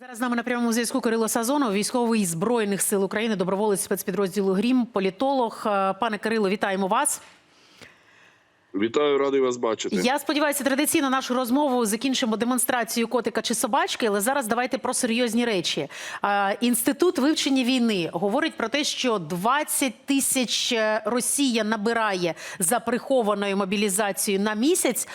Зараз з нами на прямому зв'язку Кирило Сазонов, військовий збройних сил України, доброволець спецпідрозділу Грім, політолог. Е, Пане Кирило, вітаємо вас. Вітаю, радий вас бачити. Я сподіваюся, традиційно нашу розмову закінчимо демонстрацією котика чи собачки, але зараз давайте про серйозні речі. Е, Інститут вивчення війни говорить про те, що 20 тисяч е, Росія набирає за прихованою мобілізацією на місяць.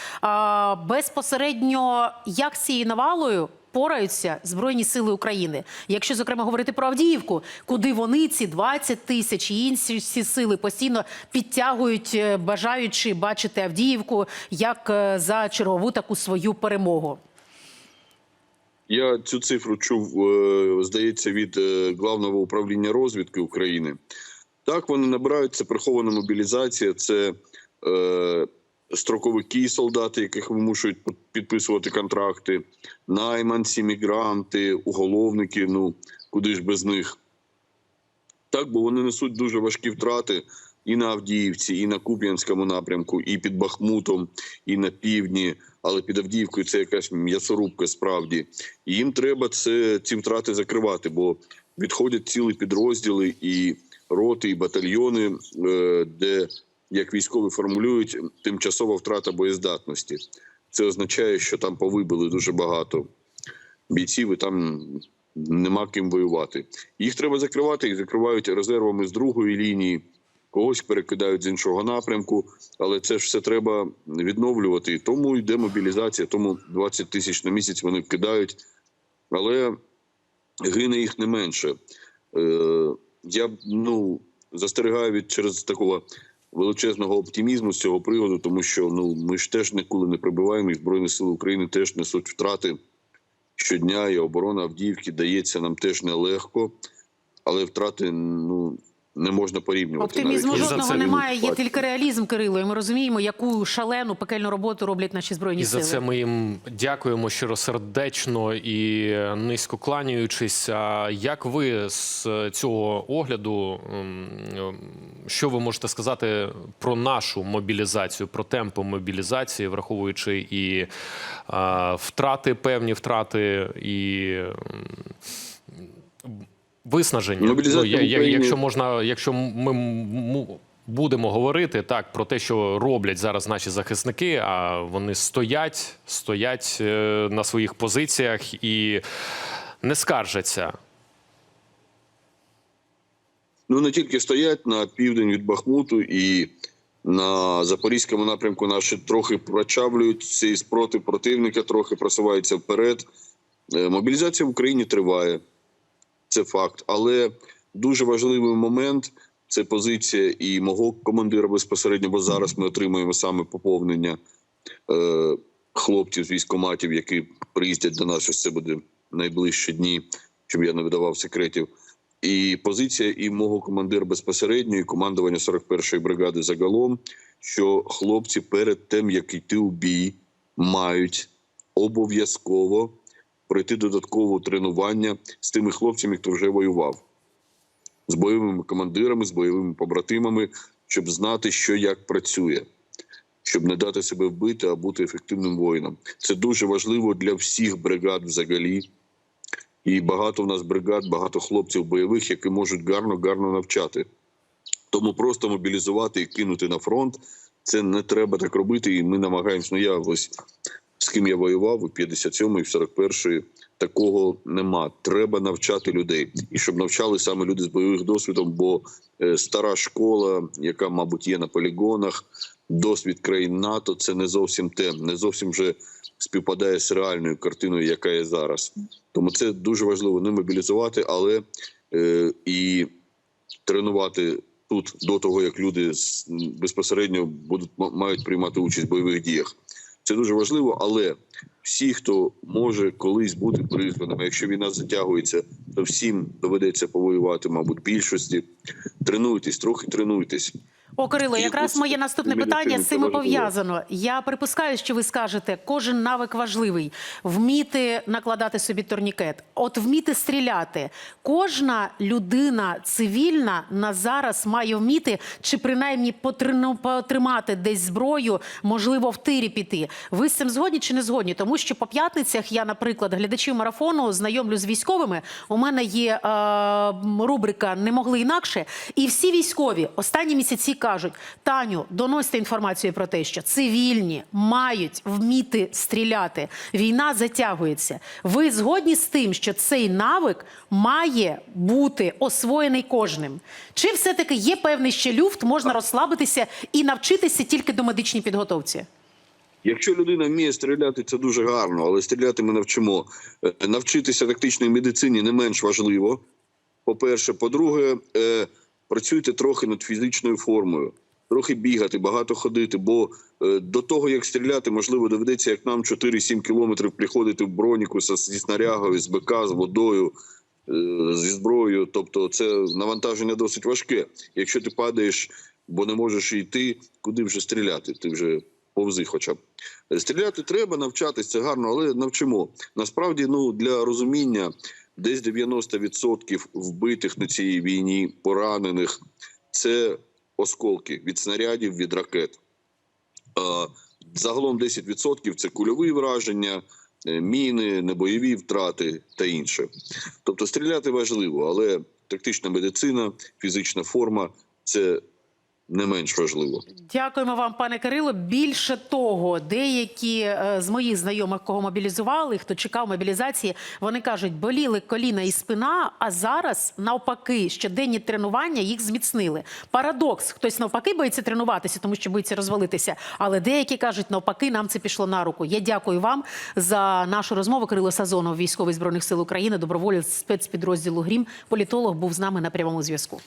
Безпосередньо як з цією навалою пораються Збройні сили України. Якщо зокрема говорити про Авдіївку, куди вони ці 20 тисяч і інші всі сили постійно підтягують, е, бажаючи бачити Авдіївку як е, за чергову таку свою перемогу. Я цю цифру чув, е, здається, від главного управління розвідки України. Так, вони набирають це прихована мобілізація, це строковики, солдати, яких вимушують підписувати контракти, найманці, мігранти, уголовники. Ну куди ж без них? Так, бо вони несуть дуже важкі втрати і на Авдіївці, і на Куп'янському напрямку, і під Бахмутом, і на півдні. Але під Авдіївкою це якась м'ясорубка справді. І їм треба це ці втрати закривати, бо відходять цілі підрозділи і роти, і батальйони, е, де як військові формулюють тимчасова втрата боєздатності. Це означає, що там повибили дуже багато бійців, і там нема ким воювати. Їх треба закривати, їх закривають резервами з другої лінії, когось перекидають з іншого напрямку, але це ж все треба відновлювати. Тому йде мобілізація, тому 20 тисяч на місяць вони кидають, але гине їх не менше. Е, Я ну застерігаю від через такого величезного оптимізму з цього приводу, тому що ну ми ж теж ніколи не прибуваємо, і збройні сили України теж несуть втрати щодня. І оборона Авдіївки дається нам теж нелегко, але втрати ну не можна порівнювати. Оптимізму навіть. жодного це немає. Є тільки реалізм Кирило. І ми розуміємо, яку шалену пекельну роботу роблять наші збройні І за це ми їм дякуємо щиросердечно і низько кланяючись. А як ви з цього огляду, що ви можете сказати про нашу мобілізацію, про темпи мобілізації, враховуючи і втрати, певні втрати і. Виснаження. Мобілізація Ну, я- я- якщо можна, якщо ми будемо говорити так про те, що роблять зараз наші захисники, а вони стоять, стоять е, на своїх позиціях і не скаржаться. Ну не тільки стоять на південь від Бахмуту і на запорізькому напрямку наші трохи прочавлюють цей спротив противника, трохи просуваються вперед. Е, Мобілізація в Україні триває, це факт. Але дуже важливий момент це позиція і мого командира безпосередньо, бо зараз ми отримуємо саме поповнення е, хлопців з військоматів, які приїздять до нас. Ось це буде найближчі дні, щоб я не видавав секретів. І позиція і мого командира безпосередньо, і командування 41-ї бригади загалом, що хлопці перед тим як йти у бій, мають обов'язково пройти додаткове тренування з тими хлопцями, хто вже воював, з бойовими командирами, з бойовими побратимами, щоб знати, що як працює, щоб не дати себе вбити, а бути ефективним воїном. Це дуже важливо для всіх бригад взагалі. І багато в нас бригад, багато хлопців бойових, які можуть гарно гарно навчати. Тому просто мобілізувати і кинути на фронт це не треба так робити. І ми намагаємось. Ну я ось з ким я воював у 57-й, в 41-й, такого нема. Треба навчати людей, і щоб навчали саме люди з бойових досвідом. Бо е, стара школа, яка, мабуть, є на полігонах, досвід країн НАТО, це не зовсім те, не зовсім вже співпадає з реальною картиною, яка є зараз. Тому це дуже важливо не мобілізувати, але е, і тренувати тут до того, як люди з- безпосередньо будуть мають приймати участь в бойових діях. Це дуже важливо, але всі, хто може колись бути призваними, якщо війна затягується, то всім доведеться повоювати, мабуть, більшості. Тренуйтесь, трохи тренуйтесь. О, Кирило, якраз моє наступне питання з цим пов'язано. Я припускаю, що ви скажете, кожен навик важливий. Вміти накладати собі турнікет, от вміти стріляти. Кожна людина цивільна на зараз має вміти чи принаймні потримати десь зброю, можливо, в тирі піти. Ви з цим згодні чи не згодні? Тому що по п'ятницях я, наприклад, глядачів марафону знайомлю з військовими. У мене є е, рубрика Не могли інакше. І всі військові останні місяці кажуть: Таню, доносьте інформацію про те, що цивільні мають вміти стріляти. Війна затягується. Ви згодні з тим, що цей навик має бути освоєний кожним? Чи все-таки є певний ще люфт, можна розслабитися і навчитися тільки до медичній підготовці? Якщо людина вміє стріляти, це дуже гарно, але стріляти ми навчимо. Е, Навчитися тактичній медицині не менш важливо. По-перше, по-друге, е, працюйте трохи над фізичною формою, трохи бігати, багато ходити. Бо е, до того, як стріляти, можливо, доведеться, як нам 4-7 кілометрів приходити в броніку зі снарягою, з БК, з водою, е, зі зброєю. Тобто, це навантаження досить важке. Якщо ти падаєш, бо не можеш йти, куди вже стріляти? Ти вже повзи, хоча б. Стріляти треба, навчатись, це гарно, але навчимо. Насправді, ну для розуміння, десь 90% вбитих на цій війні, поранених, це осколки від снарядів, від ракет. Загалом 10% це кульові враження, е, міни, небойові втрати та інше. Тобто стріляти важливо, але тактична медицина, фізична форма це не менш важливо. Дякуємо вам, пане Кирило. Більше того, деякі е, з моїх знайомих, кого мобілізували, хто чекав мобілізації, вони кажуть, боліли коліна і спина, а зараз навпаки, щоденні тренування їх зміцнили. Парадокс: хтось навпаки боїться тренуватися, тому що боїться розвалитися. Але деякі кажуть, навпаки, нам це пішло на руку. Я дякую вам за нашу розмову. Кирило Сазонов, військовий збройних сил України, доброволець спецпідрозділу Грім, політолог, був з нами на прямому зв'язку.